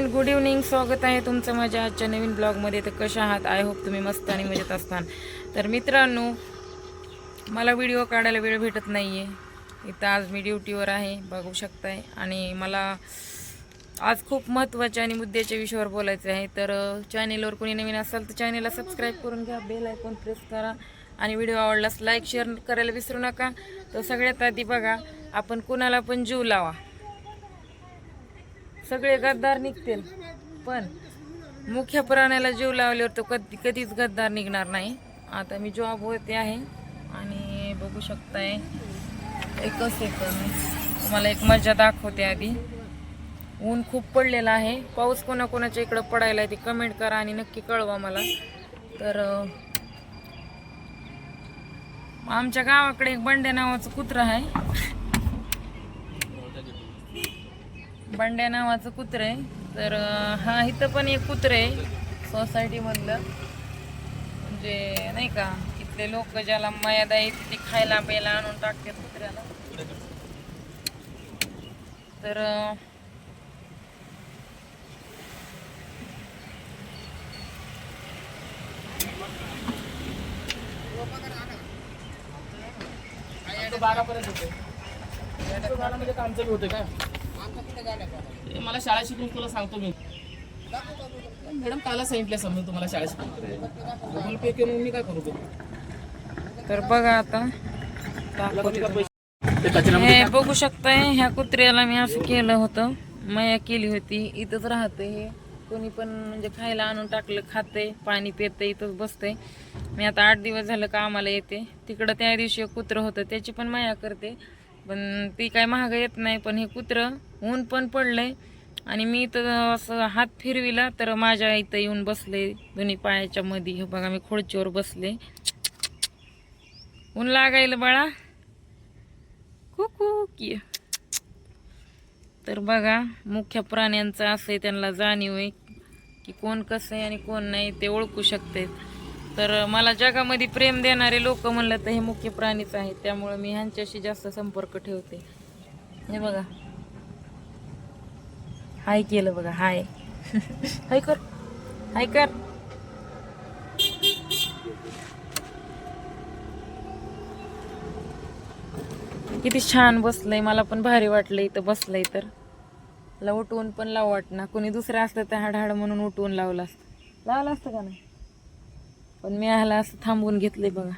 Friend good evening स्वागत आहे तुमचं माझ्या आजच्या नवीन ब्लॉगमध्ये. तर कशा आहात? आय होप तुम्ही मस्त आणि मजेत असतान तर मित्रांनो मला व्हिडिओ काढायला वेळ भेटत नाही आहे इथं आज मी ड्युटीवर आहे बघू शकताय. आणि मला आज खूप महत्त्वाच्या आणि मुद्द्याच्या विषयावर बोलायचं आहे. तर चॅनेलवर कोणी नवीन असाल तर चॅनेलला सबस्क्राईब करून घ्या बेल आयकॉन प्रेस करा. आणि व्हिडिओ आवडलास लाईक शेअर करायला विसरू नका. तर सगळ्यात आधी बघा आपण कुणाला पण जीव लावा. सगळे गद्दार निघतील. पण मुख्य प्राण्याला जीव लावल्यावर तो कधी कधीच गद्दार निघणार नाही. आता मी जॉब होते आहे आणि बघू शकताय. एकच सेकंद तुम्हाला एक मजा दाखवते आधी. ऊन खूप पडलेलं आहे. पाऊस कोणाकोणाच्या इकडं पडायला आहे ते कमेंट करा आणि नक्की कळवा मला. तर आमच्या गावाकडे एक बंड्या नावाचं कुत्रं आहे. बंड्या नावाचं कुत्रं आहे. तर हा इथं पण एक कुत्रं आहे सोसायटीमधलं म्हणजे नाही का इथले लोक ज्याला मर्यादा आहे ते खायला प्यायला आणून टाकतात कुत्र्याला. तर अं, बारापर्यंत होते. म्हणजे काम चालू होते का? मला शाळा शिकून तुला सांगतो मी. मॅडम काला सांगितलं समजून तुम्हाला शाळा शिकून. गुगल पे करून मी काय करू? तर बघा आता. हे बघू शकताय ह्या कुत्र्याला मी असं केलं होतं. मया केली होती. इथंच राहते हे. कोणी पण म्हणजे खायला आणून टाकलं खाते पाणी पिते इथंच बसते मी आता आठ दिवस झालं कामाला येते. तिकडं त्या दिवशी एक कुत्रं होतं. त्याची पण माया करते. पण ती काय महाग येत नाही पण हे कुत्रं ऊन पण पडलंय. आणि मी इथं असं हात फिरविला तर माझ्या इथं येऊन बसले दोन्ही पायाच्या मध्ये हे बघा मी खुर्चीवर बसले. ऊन लागायला बाळा. कुकू की तर बघा मुख्य प्राण्यांचं असं आहे त्यांना जाणीव आहे की कोण कसं आहे आणि कोण नाही ते ओळखू शकते तर मला जगामध्ये प्रेम देणारे लोक म्हणलं तर हे मुख्य प्राणीच आहेत. त्यामुळे मी ह्यांच्याशी जास्त संपर्क ठेवते. हे बघा. हाय केलं बघा. हाय. हाय कर. हाय कर. किती छान बसलंय. मला पण भारी वाटलं इथं बसलंय तर. मला उठवून पण लाव वाटणार कोणी दुसरं असतं तर हाड हाड म्हणून उठवून लावलं असतं. लावलं असतं का नाही? पण मी ह्याला असं थांबवून आहे बघा.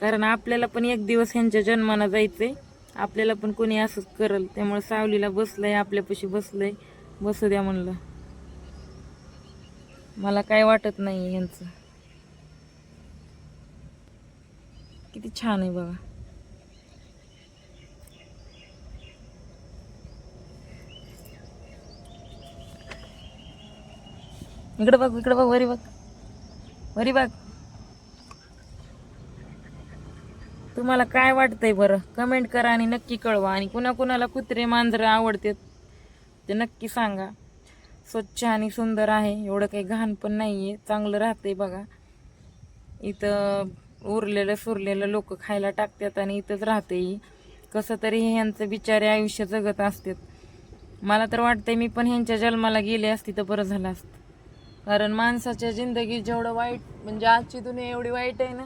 कारण आपल्याला पण एक दिवस ह्यांच्या जन्माला जायचंय. आपल्याला पण कोणी असंच करल. त्यामुळे सावलीला बसलंय आपल्यापाशी बसलंय. बसू द्या म्हणलं. मला काय वाटत नाही ह्यांचं. किती छान आहे बघा. इकडे बघ इकडे बघ वरी बघ. बरी बघ तुम्हाला काय वाटतंय बरं? कमेंट करा आणि नक्की कळवा. आणि कुणा कुणाला कुत्रे मांजरं आवडतात ते नक्की सांगा. स्वच्छ आणि सुंदर आहे. एवढं काही घाण पण नाही आहे चांगलं राहतंय बघा. इथं उरलेलं सुरलेलं लोक खायला टाकतात आणि इथंच राहतेही कसं तरी हे ह्यांचं बिचारे आयुष्य जगत असतात. मला तर वाटतंय मी पण ह्यांच्या जन्माला गेले असती तर बरं झालं असतं. कारण माणसाच्या जिंदगी जेवढं वाईट म्हणजे आजची दुनिया एवढी वाईट आहे ना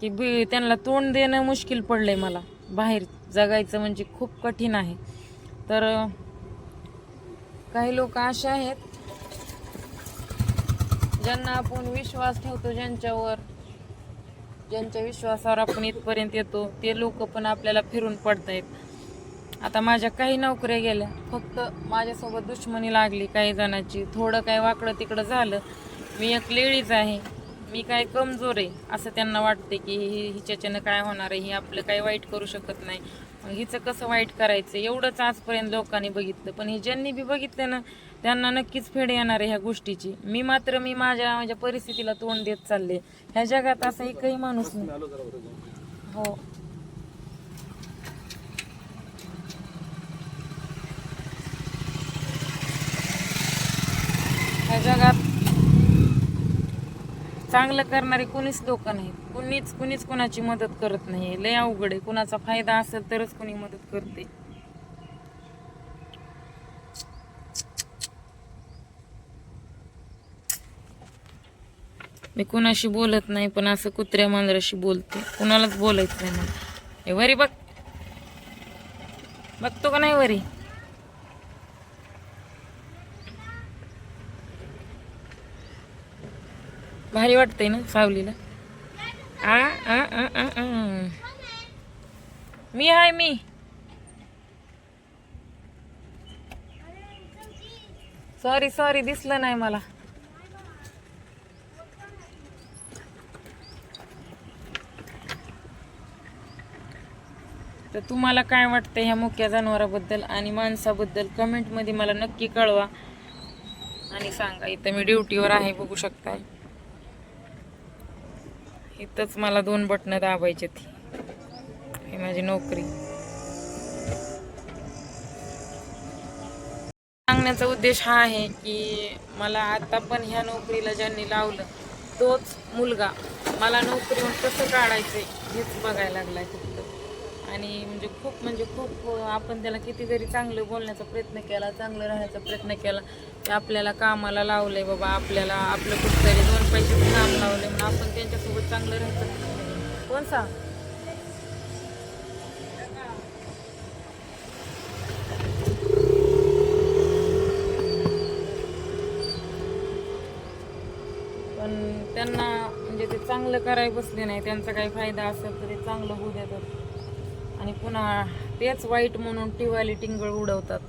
की बी त्यांना तोंड देणं मुश्किल पडलंय मला. बाहेर जगायचं म्हणजे खूप कठीण आहे. तर काही लोक असे आहेत ज्यांना आपण विश्वास ठेवतो ज्यांच्यावर ज्यांच्या विश्वासावर आपण इथपर्यंत येतो ते लोक पण आपल्याला फिरून पडतायत. आता माझ्या काही नोकऱ्या गेल्या. फक्त माझ्यासोबत दुश्मनी लागली काही जणांची. थोडं काय वाकडं तिकडं झालं. मी एक लेडीज आहे. मी काय कमजोर आहे? असं त्यांना वाटते की ही हिच्याच्यानं काय होणार आहे? ही आपलं काही वाईट करू शकत नाही. हिचं कसं वाईट करायचं? एवढंच आजपर्यंत लोकांनी बघितलं. पण हे ज्यांनी बी बघितलं ना त्यांना नक्कीच फेड येणार आहे ह्या गोष्टीची. मी मात्र मी माझ्या माझ्या परिस्थितीला तोंड देत चालले. ह्या जगात असा एकही माणूस नाही. हो. ह्या जगात चांगलं करणारे कुणीच लोक नाही कुणीच कुणीच कुणाची मदत करत नाही लय अवघड आहे. कुणाचा फायदा असेल तरच कोणी मदत करते. मी कुणाशी बोलत नाही पण असं कुत्र्या मांजराशी बोलते. कुणालाच बोलायचं नाही मला. हे वरी बघ. बघतो का नाही वरी? भारी वाटतंय ना सावलीला. आ आ आ आ आ. मी हाय मी. सॉरी सॉरी दिसलं नाही मला. तर तुम्हाला काय वाटतं ह्या मुक्या जनावराबद्दल आणि माणसाबद्दल कमेंटमध्ये मला नक्की कळवा आणि सांगा. इथं मी ड्युटीवर आहे बघू शकताय. इथंच मला दोन बटणं दाबायचे हे माझी नोकरी. सांगण्याचा उद्देश हा आहे की मला आता पण ह्या नोकरीला ज्यांनी लावलं तोच मुलगा मला नोकरीवर कसं काढायचंय हेच बघायला लागलाय फक्त. आणि म्हणजे खूप म्हणजे खूप आपण त्याला किती जरी चांगलं बोलण्याचा प्रयत्न केला चांगलं राहण्याचा प्रयत्न केला की आपल्याला कामाला लावलंय बाबा आपल्याला आपलं कुठतरी दोन पैसे काम लावलं चांगलं राहतं. कोण सांग? पण त्यांना म्हणजे ते चांगलं करायला बसले नाही. त्यांचा काही फायदा असेल तर ते चांगलं होऊ देतात. आणि पुन्हा तेच वाईट म्हणून टिवाली टिंगळ उडवतात.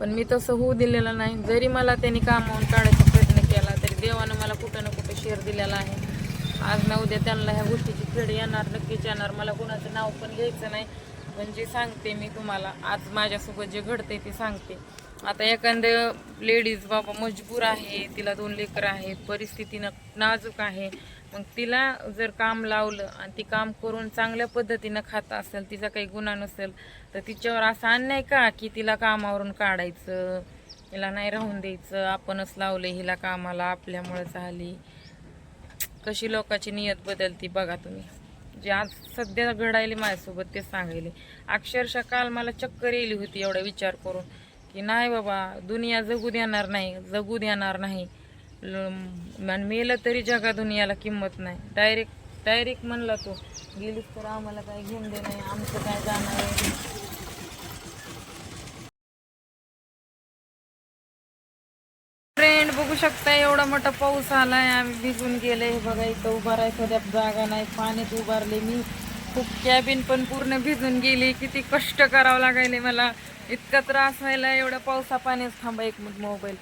पण मी तसं होऊ दिलेलं नाही. जरी मला त्यांनी कामावून काढायचा प्रयत्न केला तरी देवानं मला कुठं ना कुठं शेअर दिलेला आहे. आज ना उद्या त्यांना ह्या गोष्टीची खेळ येणार नक्कीच येणार. मला कुणाचं नाव पण घ्यायचं नाही. पण जे सांगते मी तुम्हाला. आज माझ्यासोबत जे घडते ते सांगते. आता एखादं लेडीज बाबा मजबूर आहे तिला दोन लेकरं आहेत परिस्थितीनं नाजूक आहे. मग तिला जर काम लावलं आणि ती काम करून चांगल्या पद्धतीनं खात असेल तिचा काही गुन्हा नसेल तर तिच्यावर असा अन्याय का की तिला कामावरून काढायचं? हिला नाही राहून द्यायचं. आपणच लावलं हिला कामाला आपल्यामुळं झाली. कशी लोकांची नियत बदलती बघा तुम्ही. जे आज सध्या घडायले माझ्यासोबत ते सांगायले. अक्षरशः काल मला चक्कर येली होती एवढा विचार करून. की नाही बाबा दुनिया जगू देणार नाही जगू देणार नाही. मेलं तरी जगा दुनियाला किंमत नाही. डायरेक्ट डायरेक्ट म्हणला तो गेलीस तर आम्हाला काय घेऊन दे नाही आमचं काय जाणार शकता एवढा मोठा पाऊस आलाय आम्ही भिजून गेले. हे बघा इथं उभा राहायचं सध्या जागा नाही पाण्यात उभारले मी. खूप कॅबिन पण पूर्ण भिजून गेली. किती कष्ट करावं लागायले मला. इतका त्रास व्हायला एवढा पावसा पाण्यात थांबा एक मिनिट मोबाईल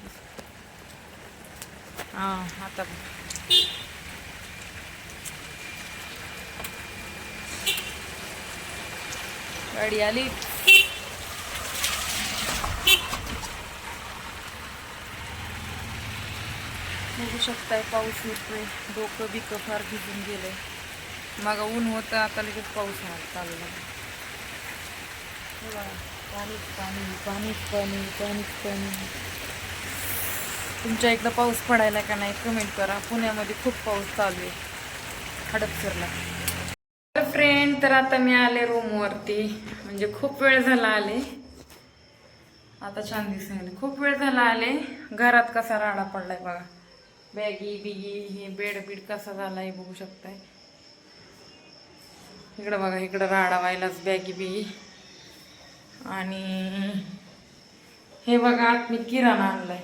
हा आता गाडी आली. बघू शकताय पाऊस येतोय. डोकं बिकं फार भिजून गेलंय. मग ऊन होतं आता लगेच पाऊस चालू लागला पाणीच पाणी पाणीच पाणी पाणीच पाणी तुमच्या इकडं पाऊस पडायला का नाही कमेंट करा. पुण्यामध्ये खूप पाऊस चालू आहे. हडपसरला तर फ्रेंड तर आता मी आले रूमवरती म्हणजे खूप वेळ झाला आले. आता छान दिसायला खूप वेळ झाला आले. घरात कसा राडा पडलाय बघा. बॅगी बिगी हे बेड बीड कसा झाला आहे बघू शकताय. इकडं बघा इकडं राडा व्हायलाच बॅगी बिगी. आणि हे बघा आत मी किराणा आणलाय.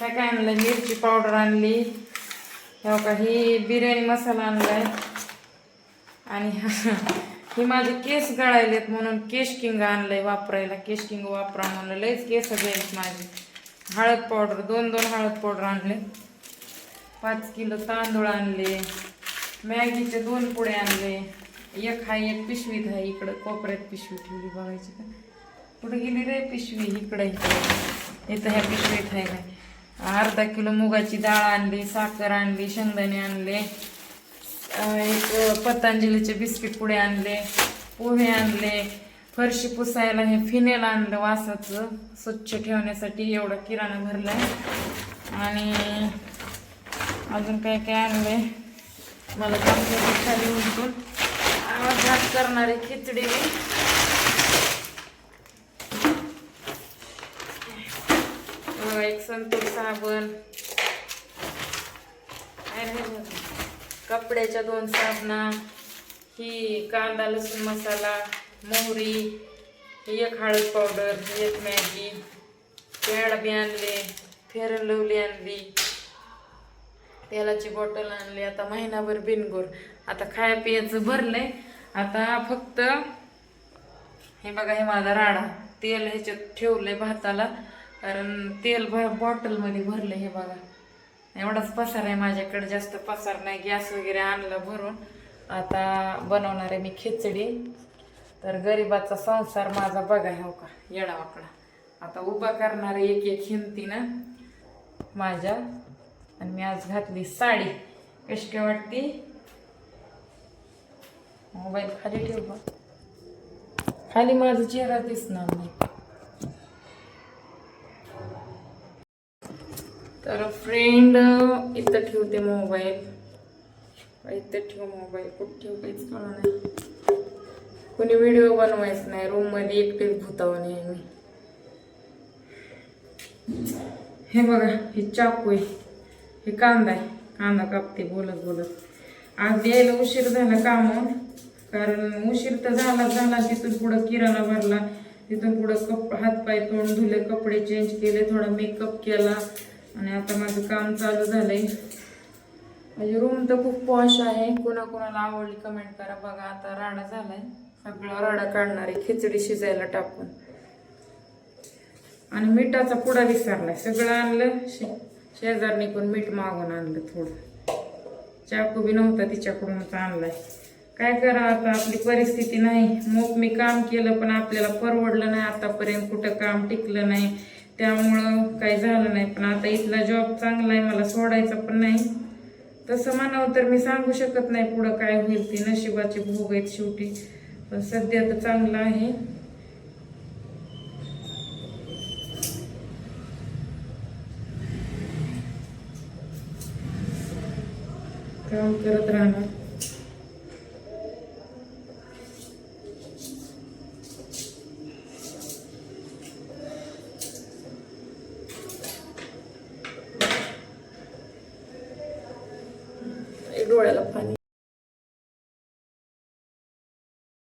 काय काय आणलंय? मिरची पावडर आणली. हे बघा ही बिर्याणी मसाला आणलाय. आणि ही माझे केस गळायलेत म्हणून केश किंग आणलंय वापरायला. केश किंग वापरा म्हणलं लयच केस घ्यायच माझे. हळद पावडर दोन दोन हळद पावडर आणले. पाच किलो तांदूळ आणले. मॅगीचे दोन पुडे आणले. एक हाय एक पिशवीत आहे इकडं कोपऱ्यात पिशवी ठेवली बघायची का? कुठे गेली रे पिशवी? इकडं इकडे. इथं ह्या पिशवीत आहे काय अर्धा किलो मुगाची डाळ आणली साखर आणली शेंगदाणे आणले. एक पतंजलीचे बिस्किट पुढे आणले. पोहे आणले. फरशी पुसायला हे फिनेल आणलं वासाचं. स्वच्छ ठेवण्यासाठी एवढा किराणा भरलाय. आणि अजून काय काय आणलंय? मला कामच्या खाली उलटून. आवाज भात करणारी खिचडी. मी एक संतूर साबण. कपड्याच्या दोन साबणा. ही कांदा लसूण मसाला. मोहरी एक हळद पावडर एक मॅगी पॅड बी आणले फेरन लवली आणली तेलाची बॉटल आणली आता महिनाभर बिनगोर. आता खाया पियाचं भरलंय. आता फक्त हे बघा हे माझा राडा. तेल ह्याच्यात ठेवलंय भाताला कारण तेल बॉटलमध्ये भरलं भरलंय हे बघा. एवढाच पसार आहे माझ्याकडे जास्त पसार नाही. गॅस वगैरे आणला भरून. आता बनवणार आहे मी खिचडी. तर गरिबाचा संसार माझा बघा हो का येडावाकडा आता उभा करणार एक एक हिमतीनं माझ्या आणि मी आज घातली साडी. कशी काय वाटती? मोबाईल खाली ठेव बा. खाली माझा चेहरा दिसणार नाही. तर फ्रेंड इथं ठेवते मोबाईल. इथं ठेव मोबाईल कुठं ठेव काहीच कळलं नाही. कोणी व्हिडिओ बनवायच नाही. रूममध्ये एकटेच भूतावं नाही मी. हे बघा हे चाकू आहे. हे कांदा आहे. कांदा कापते बोलत बोलत. आज यायला उशीर झाला कामावर. कारण उशीर तर झाला झाला. तिथून पुढं किराणा भरला. तिथून पुढं कप हातपाय तोंड धुले कपडे चेंज केले थोडा मेकअप केला. आणि आता माझं काम चालू झालंय. म्हणजे रूम तर खूप पॉश आहे. कोणाकोणाला आवडली कमेंट करा. बघा आता राडा झालाय. सगळा राडा काढणार आहे खिचडी शिजायला टाकून. आणि मिठाचा पुडा विसरलाय. सगळं आणलं शे शेजारनी पण मीठ मागून आणलं थोडं. चाकू बी नव्हता तिच्याकडूनच आणलाय. काय करा आता? आपली परिस्थिती नाही. मग मी काम केलं पण आपल्याला परवडलं नाही आतापर्यंत. कुठं काम टिकलं नाही. त्यामुळं काही झालं नाही. पण आता इथला जॉब चांगला आहे. मला सोडायचा पण नाही. तसं म्हणावं तर मी सांगू शकत नाही पुढं काय होईल ती. नशिबाचे भोग आहेत शेवटी. पण सध्या तर चांगलं आहे. काम करत राहणार.